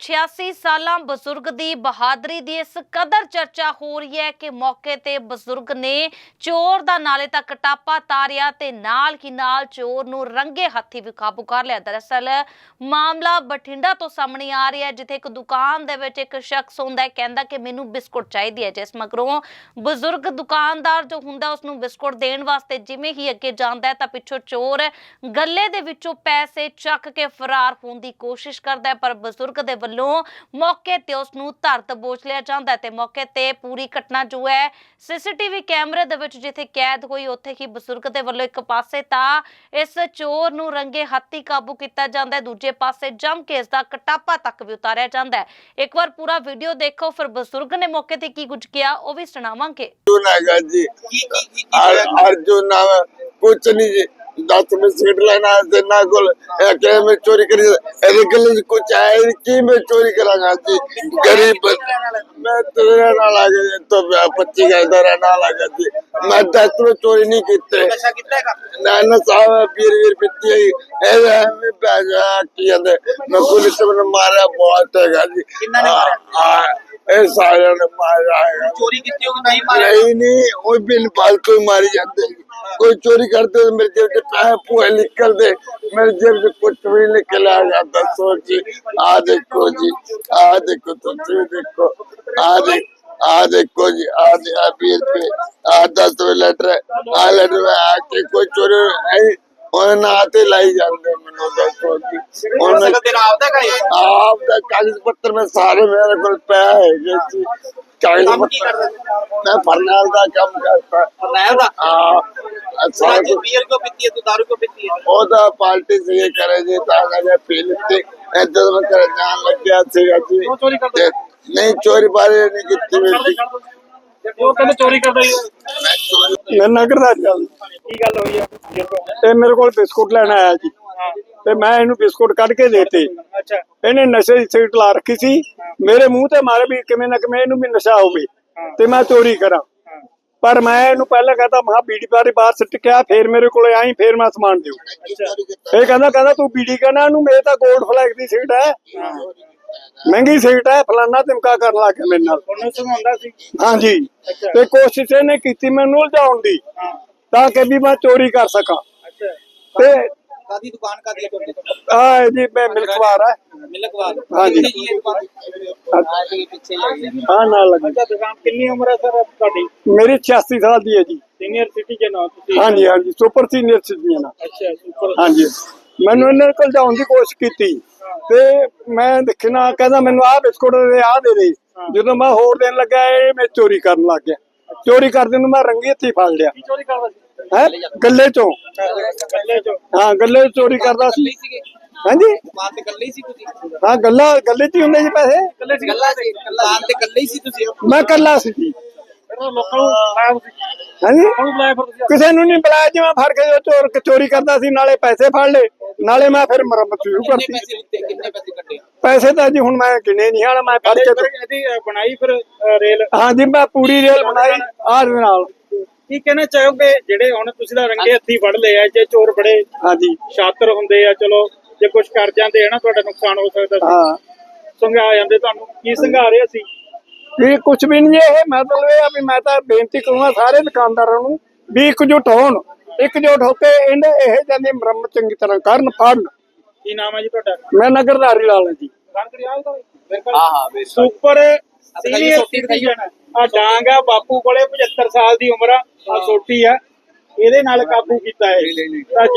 86 ਸਾਲਾਂ ਬਜ਼ੁਰਗ ਦੀ ਬਹਾਦਰੀ ਦੀ ਇਸ ਕਦਰ ਚਰਚਾ ਹੋ ਰਹੀ ਹੈ ਕਿ ਮੌਕੇ ਤੇ ਬਜ਼ੁਰਗ ਨੇ ਚੋਰ ਦਾ ਨਾਲੇ ਤੱਕ ਟਾਪਾ ਤਾਰਿਆ ਤੇ ਨਾਲ ਹੀ ਨਾਲ ਚੋਰ ਨੂੰ ਰੰਗੇ ਹੱਥੀ ਵੀ ਕਾਬੂ ਕਰ ਲਿਆ। ਦਰਅਸਲ, ਮਾਮਲਾ ਬਠਿੰਡਾ ਤੋਂ ਸਾਹਮਣੇ ਆ ਰਿਹਾ ਹੈ, ਜਿੱਥੇ ਇੱਕ ਦੁਕਾਨ ਦੇ ਵਿੱਚ ਇੱਕ ਸ਼ਖਸ ਹੁੰਦਾ ਹੈ, ਕਹਿੰਦਾ ਕਿ ਮੈਨੂੰ ਬਿਸਕੁਟ ਚਾਹੀਦੀ ਹੈ, ਜਿਸ ਮਗਰੋਂ ਬਜ਼ੁਰਗ ਦੁਕਾਨਦਾਰ ਜੋ ਹੁੰਦਾ ਉਸ ਨੂੰ ਬਿਸਕੁਟ ਦੇਣ ਵਾਸਤੇ ਜਿਵੇਂ ਹੀ ਅੱਗੇ ਜਾਂਦਾ ਹੈ, ਤਾਂ ਪਿੱਛੋਂ ਚੋਰ ਗੱਲੇ ਦੇ ਵਿੱਚੋਂ ਪੈਸੇ ਚੱਕ ਕੇ ਫਰਾਰ ਹੋਣ ਦੀ ਕੋਸ਼ਿਸ਼ ਕਰਦਾ ਹੈ, ਪਰ ਬਜ਼ੁਰਗ ਦੇ ਵੱਲੋਂ ਮੌਕੇ ਤੇ ਉਸ ਨੂੰ ਧਰ ਦਬੋਚ ਲਿਆ ਜਾਂਦਾ ਹੈ ਤੇ ਮੌਕੇ ਤੇ ਪੂਰੀ ਘਟਨਾ ਜੋ ਹੈ ਸੀਸੀਟੀਵੀ ਕੈਮਰੇ ਦੇ ਵਿੱਚ ਜਿੱਥੇ ਕੈਦ ਹੋਈ ਉੱਥੇ ਹੀ ਬਜ਼ੁਰਗ ਦੇ ਵੱਲੋਂ ਇੱਕ ਪਾਸੇ ਤਾਂ ਇਸ ਚੋਰ ਨੂੰ ਰੰਗੇ ਹੱਥੀ ਕਾਬੂ ਕੀਤਾ ਜਾਂਦਾ ਹੈ ਦੂਜੇ ਪਾਸੇ ਜੰਮ ਕੇ ਇਸ ਦਾ ਕਟਾਪਾ ਤੱਕ ਵੀ ਉਤਾਰਿਆ ਜਾਂਦਾ ਹੈ ਇੱਕ ਵਾਰ ਪੂਰਾ ਵੀਡੀਓ ਦੇਖੋ ਫਿਰ ਬਜ਼ੁਰਗ ਨੇ ਮੌਕੇ ਤੇ ਕੀ ਕੁਝ ਕਿਹਾ ਉਹ ਵੀ ਸੁਣਾਵਾਂਗੇ अर्जुन हैगा जी अर- अर्जुन नाम है कुछ नहीं जी दस में सीट लेना है ते ना कुल एक में चोरी करी अरे गले च कुछ है की में चोरी करांगा जी गरीब बंद- मैं तेरे ना लागे जी, तो पच्ची का इधर ना लगा जी मैं दस में चोरी नहीं कीते ਨਸ਼ਾ ਕੀਤਾ ਹੈਗਾ ना ना साहब वीर वीर पित्ती है ए मैं पैसा की अंदर मैं पुलिस ने मारा बहुत हैगा जी किन्ना ने मारा? हाँ, ए सारे ने मारा है ਚੋਰੀ ਕੀਤੀ ਹੋਗੀ ਨਹੀਂ ਮਾਰਿਆ नहीं नहीं वो बिन फालतू ही मारी जाते हैं। कोई चोरी करते तो मेरे जेब से पैसे पूरे निकल दे मेरे जेब से कुछ भी निकल आ जाता सोची आ देखो जी आ देखो तो जी देखो आ देख आ देखो जी आ दे आ बीस पे आ दस पे लेटर आ लेटर में आके कोई चोरी ਉਹਨਾਂ ਨਾਲ ਆਤੇ ਲਾਈ ਜਾਂਦੇ ਮੈਨੂੰ ਦੱਸੋ ਜੀ। ਹੁਣ ਆਪ ਦਾ ਕਾਗਜ਼ ਪੱਤਰ ਮੈਂ ਸਾਰੇ ਮੇਰੇ ਕੋਲ ਪਿਆ ਹੈਗੇ ਸੀ। ਕਾਗਜ਼ ਪੱਤਰ ਕਰਦਾ ਮੈਂ ਫਰਨਾਲ ਦਾ ਕੰਮ ਕਰਦਾ। ਫਰਨੈਲ ਦਾ? ਸਾਰਾ ਅੱਜ ਕੁਛ ਬੀਅਰ ਕੋ ਪੀਤੀ ਹੈ? ਤੂੰ ਦਾਰੂ ਕੋ ਪੀਤੀ ਹੈ? ਉਹਦਾ ਪਾਰਟੀ ਸੀ ਕਰੇ ਜੀ ਤਾਂ ਅਗੇ ਪੀ ਲਿੱਤੇ। ਇੱਧਰ ਮੈਂ ਕਰ ਜਾਣ ਲੱਗਿਆ ਸੀਗਾ ਜੀ। ਉਹ? ਤੇ ਨਹੀਂ ਚੋਰੀ ਬਾਰੇ ਨਹੀਂ ਕੀਤੀ ਮੇਰੀ ਉਹ ਕਹਿੰਦੇ ਚੋਰੀ ਕਰਦਾ ਜੀ ਮੈਂ ਚੋਰੀ ਮੈਂ ਨਗਰ ਦਾ ਚੱਲ ਕੀ ਗੱਲ ਹੋਈ ਆ? ਤੇ ਮੇਰੇ ਕੋਲ ਬਿਸਕੁਟ ਲੈਣ ਆਇਆ ਜੀ। ਤੇ ਮੈਂ ਇਹਨੂੰ ਬਿਸਕੁਟ ਕੱਢ ਕੇ ਦੇਤੇ। ਅੱਛਾ। ਇਹਨੇ ਨਸ਼ੇ ਦੀ ਸੀਟ ਲਾ ਰੱਖੀ ਸੀ। ਮੇਰੇ ਮੂੰਹ ਤੇ ਮਾਰੇ ਵੀ ਕਿਵੇਂ ਨਾ ਕਿਵੇਂ ਇਹਨੂੰ ਵੀ ਨਸ਼ਾ ਹੋਵੇ। ਤੇ ਮੈਂ ਚੋਰੀ ਕਰਾਂ। ਪਰ ਮੈਂ ਇਹਨੂੰ ਪਹਿਲਾਂ ਕਹਤਾ ਮਹਾ ਬੀੜੀ ਪਾਰੀ ਬਾਹਰ ਸਿੱਟ ਕੇ ਆ ਫੇਰ ਮੇਰੇ ਕੋਲੇ ਆਈ ਫੇਰ ਮੈਂ ਸਮਾਨ ਦਿਓ ਇਹ ਕਹਿੰਦਾ ਕਹਿੰਦਾ ਤੂੰ ਬੀੜੀ ਕਹਿਣਾ ਇਹਨੂੰ ਮੇਰੇ ਤਾਂ 골ਡ ਫਲੈਗ ਦੀ ਸੀਟ ਹੈ। ਮਹਿੰਗੀ ਸੀਟ ਹੈ ਫਲਾਨਾ ਤਿਮਕਾ ਕਰਨ ਲੱਗ ਗਿਆ ਮੇਰੇ ਨਾਲ। ਉਹਨੂੰ ਸੁਣਾਉਂਦਾ ਸੀ? ਹਾਂਜੀ। ਤੇ ਕੋਸ਼ਿਸ਼ ਇਹਨੇ ਕੀਤੀ ਮੈਨੂੰ ਉਲਝਾਉਣ ਦੀ ਤਾਂ ਕਿ ਵੀ ਮੈਂ ਚੋਰੀ ਕਰ ਸਕਾਂ। ਅੱਛਾ। ਤੇ ਕਾਦੀ ਦੁਕਾਨ ਕਾਦੀ ਹੈ ਤੁਹਾਡੀ? ਆ ਜੀ ਮੈਂ ਮਿਲਕਵਾਰ ਹੈ ਮਿਲਕਵਾਲ ਹਾਂਜੀ। ਹੈ ਆ ਹਾਂ ਨਾਲ ਲੱਗੀ। ਅੱਛਾ ਦੁਕਾਨ ਕਿੰਨੀ ਉਮਰ ਹੈ ਸਰ ਤੁਹਾਡੀ? ਮੇਰੀ 86 ਸਾਲ ਦੀ ਹੈ ਜੀ। ਸੀਨੀਅਰ ਸਿਟੀਜ਼ਨ ਹੋ ਤੁਸੀਂ? ਹਾਂਜੀ ਹਾਂਜੀ। ਸੁਪਰ ਸੀਨੀਅਰ ਸਿਟੀਜ਼ਨ ਆ। ਅੱਛਾ ਸੁਪਰ। ਹਾਂਜੀ। ਮੈਨੂੰ ਇਹਨਾਂ ਕੋਲ ਜਾਣ ਦੀ ਕੋਸ਼ਿਸ਼ ਕੀਤੀ। ਤੇ ਮੈਂ ਦੇਖਣਾ ਕਹਿੰਦਾ ਮੈਨੂੰ ਆਹ ਬਿਸਕੁਟ ਦੇ ਆਹ ਦੇ ਦੇ। ਜਦੋਂ ਮੈਂ ਹੋਰ ਦੇਣ ਲੱਗਾ ਇਹ ਮੈਂ ਚੋਰੀ ਕਰਨ ਲੱਗ ਗਿਆ। ਚੋਰੀ ਕਰਦੇ ਨੂੰ ਮੈਂ ਰੰਗੀ ਹੱਥੀ ਫੜ ਲਿਆ। ਕੀ ਚੋਰੀ ਕਰਦਾ ਸੀ? ਹੈ? ਗੱਲੇ ਚੋਂ। ਗੱਲੇ ਚੋਂ। ਹਾਂ ਗੱਲੇ ਚੋਂ ਚੋਰੀ ਕਰਦਾ ਸੀ। ਹਾਂਜੀ? ਦੁਕਾਨ ਤੇ ਇਕੱਲੇ ਹੀ ਸੀ ਤੁਸੀਂ? ਹਾਂ ਗੱਲਾਂ ਗੱਲੇ 'ਚ ਹੀ ਹੁੰਦੇ ਜੀ ਪੈਸੇ। ਇਕੱਲੇ ਸੀ? ਗੱਲਾਂ ਸੀ। ਦੁਕਾਨ ਤੇ ਇਕੱਲੇ ਹੀ ਸੀ ਤੁਸੀਂ? ਮੈਂ ਕੱਲਾ ਸੀ ਜੀ। ਲੋਕਾਂ ਨੂੰ ਬੁਲਾਇਆ ਤੁਸੀਂ? ਹਾਂਜੀ? ਕਿਸੇ ਨੂੰ ਨਹੀਂ ਬੁਲਾਇਆ ਜੀ ਮੈਂ ਫੜ ਕੇ ਚੋਰ ਚੋਰੀ ਕਰਦਾ ਸੀ ਨਾਲੇ ਪੈਸੇ ਫੜ ਲਏ। ਨਾਲੇ ਮੈਂ ਫਿਰ ਮੁਰੰਮਤ ਸ਼ੁਰੂ ਕਰਤੀ ਪੈਸੇ ਲਿੱਤੇ ਕਿੰਨੇ ਪੈਸੇ ਕੱਢੇ? ਪੈਸੇ ਤਾਂ ਜੀ ਹੁਣ ਮੈਂ ਗਿਣੇ ਨਹੀਂ ਹਾਲ ਮੈਂ ਫੜ ਕੇ ਫਿਰ ਇਹਦੀ ਬਣਾਈ ਫਿਰ ਰੇਲ। ਹਾਂ ਜੀ ਮੈਂ ਪੂਰੀ ਰੇਲ ਬਣਾਈ ਆਹ ਦੇ ਨਾਲ। ਕੀ ਕਹਿਣਾ ਚਾਹੋਗੇ? ਜਿਹੜੇ ਹੁਣ ਤੁਸੀਂ ਦਾ ਰੰਗੇ ਹੱਥੀ ਫੜ ਲਏ ਆ ਜੇ ਚੋਰ ਬੜੇ ਹਾਂਜੀ। ਸ਼ਾਤਰ ਹੁੰਦੇ ਆ ਚਲੋ ਜੇ ਕੁਝ ਕਰ ਜਾਂਦੇ ਆ ਨਾ ਤੁਹਾਡਾ ਨੁਕਸਾਨ ਹੋ ਸਕਦਾ ਸੀ। ਹਾਂ। ਸੰਘਾ ਜਾਂਦੇ ਤੁਹਾਨੂੰ। ਕੀ ਸੰਘਾ ਰਹੇ ਸੀ? ਇਹ ਕੁਝ ਵੀ ਨਹੀਂ ਇਹ ਮਤਲਬ ਇਹ ਆ ਵੀ ਮੈਂ ਤਾਂ ਬੇਨਤੀ ਕਰੂੰਗਾ ਸਾਰੇ ਦੁਕਾਨਦਾਰਾਂ ਨੂੰ ਵੀ ਇਕਜੁੱਟ ਹੋਣ। ਇਕਜੁੱਟ ਹੋ ਕੇ ਇਹਨੇ ਇਹ ਜਾਂਦੀ ਮੁਰੰਮਤ ਚੰਗੀ ਤਰ੍ਹਾਂ ਕਰਨ ਫੜਨ। ਕੀ ਨਾਮ ਹੈ ਜੀ ਤੁਹਾਡਾ? ਮੈਂ ਨਗਰਦਾਰੀ ਲਾਲ ਜੀ। ਹਾਂ ਹਾਂ ਬਿਲਕੁਲ ਸੁਪਰ ਦਿਖਾਈਏ, ਸੀਨੀਅਰ ਸੋਟੀ ਦਿਖਾਈਏ। ਸਿਟੀਜ਼ਨ ਆ। ਡਾਂਗ ਆ ਬਾਪੂ ਕੋਲੇ 75 ਸਾਲ ਦੀ ਉਮਰ ਆ ਸੋਟੀ ਆ। ਇਹਦੇ ਨਾਲ ਕਾਬੂ ਕੀਤਾ ਹੈ